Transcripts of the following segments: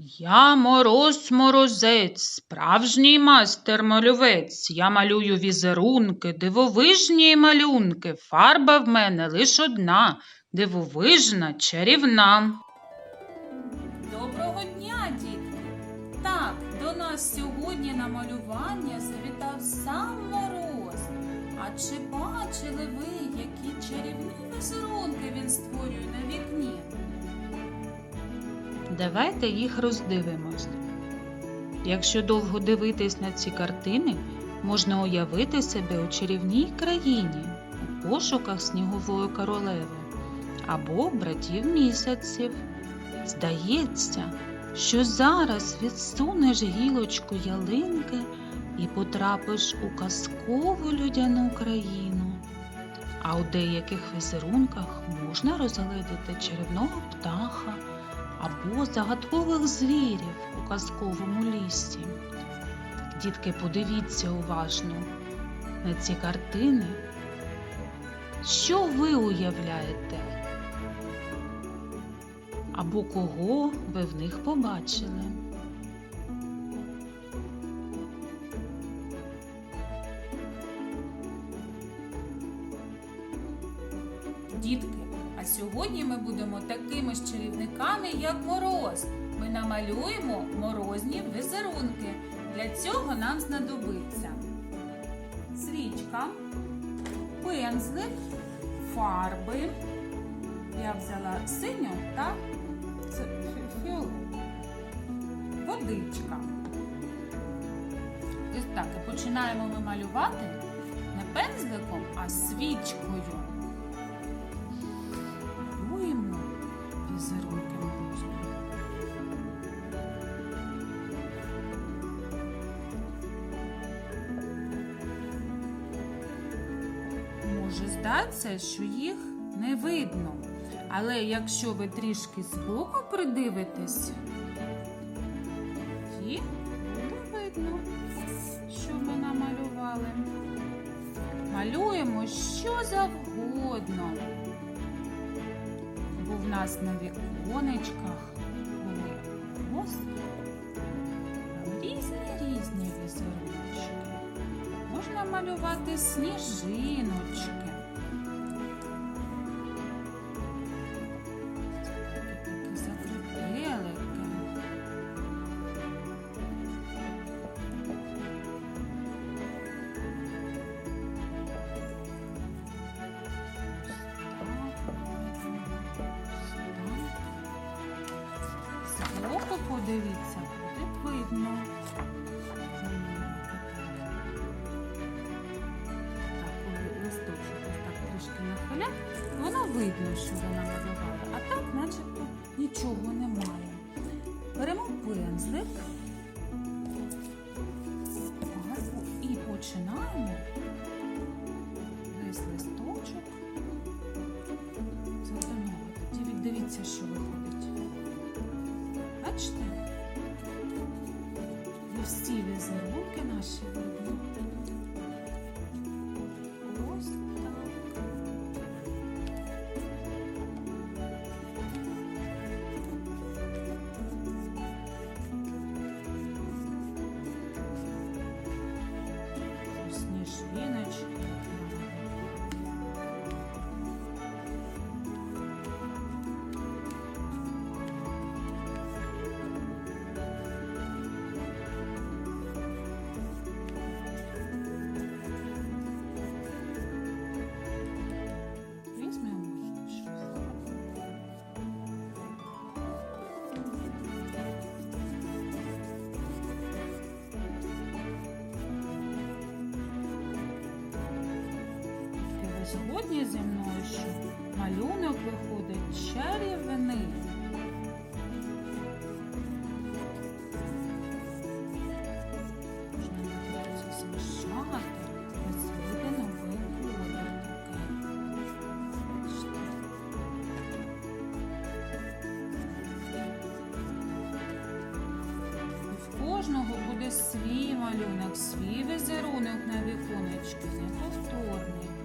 Я мороз морозець, справжній майстер малювець. Я малюю візерунки, дивовижні малюнки. Фарба в мене лиш одна, дивовижна, чарівна. Доброго дня, дітки! Так, до нас сьогодні на малювання завітав сам мороз. А чи бачили ви, які чарівні візерунки він створює на вікні? Давайте їх роздивимось. Якщо довго дивитись на ці картини, можна уявити себе у чарівній країні, у пошуках снігової королеви або братів місяців. Здається, що зараз відсунеш гілочку ялинки і потрапиш у казкову людяну країну. А у деяких візерунках можна розгледіти чарівного птаха або загадкових звірів у казковому лісі. Дітки, подивіться уважно на ці картини. Що ви уявляєте? Або кого ви в них побачили? Дітки, а сьогодні ми будемо такими ж чарівниками, як мороз. Ми намалюємо морозні візерунки. Для цього нам знадобиться свічка, пензлик, фарби. Я взяла синю та. Водичка. Ось так, і починаємо ми малювати не пензликом, а свічкою. Може здатися, що їх не видно. Але якщо ви трішки збоку придивитесь, їх буде видно, що ми намалювали. Малюємо що завгодно. Бо в нас на віконечках були ось різні різні візеруночки. Можна малювати сніжиночки. Подивіться, буде видно. Так, листочок ось так трішки нахиля, воно видно, що вона малювала. А так, начебто, нічого немає. Беремо пензлик і починаємо весь листочок затонувати. Дивіться, що виходить. Бачите? І всі візерунки наші. І ви згодні зі мною, що малюнок виходить чарівний. Кожного буде свій малюнок, свій візерунок на віконечку, неповторний.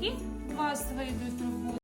Які вас вийдуть?